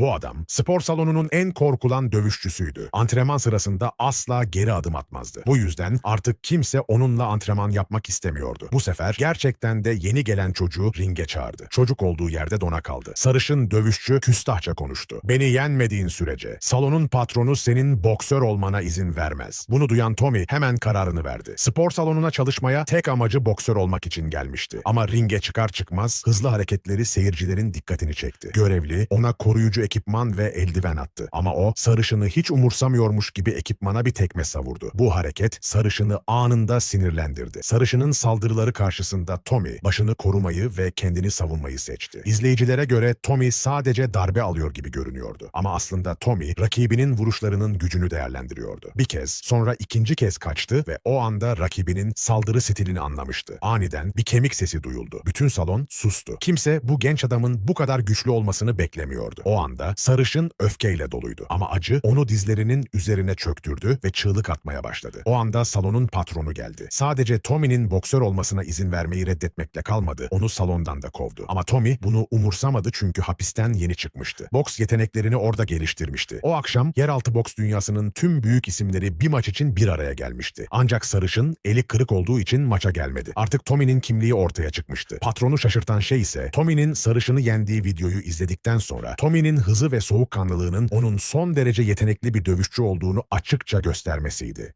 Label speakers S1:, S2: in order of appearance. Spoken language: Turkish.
S1: Bu adam spor salonunun en korkulan dövüşçüsüydü. Antrenman sırasında asla geri adım atmazdı. Bu yüzden artık kimse onunla antrenman yapmak istemiyordu. Bu sefer gerçekten de yeni gelen çocuğu ringe çağırdı. Çocuk olduğu yerde dona kaldı. Sarışın dövüşçü küstahça konuştu. Beni yenmediğin sürece salonun patronu senin boksör olmana izin vermez. Bunu duyan Tommy hemen kararını verdi. Spor salonuna çalışmaya tek amacı boksör olmak için gelmişti. Ama ringe çıkar çıkmaz hızlı hareketleri seyircilerin dikkatini çekti. Görevli ona koruyucu ekipman ve eldiven attı. Ama o sarışını hiç umursamıyormuş gibi ekipmana bir tekme savurdu. Bu hareket sarışını anında sinirlendirdi. Sarışının saldırıları karşısında Tommy başını korumayı ve kendini savunmayı seçti. İzleyicilere göre Tommy sadece darbe alıyor gibi görünüyordu. Ama aslında Tommy rakibinin vuruşlarının gücünü değerlendiriyordu. Bir kez, sonra ikinci kez kaçtı ve o anda rakibinin saldırı stilini anlamıştı. Aniden bir kemik sesi duyuldu. Bütün salon sustu. Kimse bu genç adamın bu kadar güçlü olmasını beklemiyordu. O anda sarışın öfkeyle doluydu. Ama acı onu dizlerinin üzerine çöktürdü ve çığlık atmaya başladı. O anda salonun patronu geldi. Sadece Tommy'nin boksör olmasına izin vermeyi reddetmekle kalmadı. Onu salondan da kovdu. Ama Tommy bunu umursamadı çünkü hapisten yeni çıkmıştı. Boks yeteneklerini orada geliştirmişti. O akşam yeraltı boks dünyasının tüm büyük isimleri bir maç için bir araya gelmişti. Ancak sarışın eli kırık olduğu için maça gelmedi. Artık Tommy'nin kimliği ortaya çıkmıştı. Patronu şaşırtan şey ise Tommy'nin sarışını yendiği videoyu izledikten sonra Tommy'nin hızı ve soğukkanlılığının onun son derece yetenekli bir dövüşçü olduğunu açıkça göstermesiydi.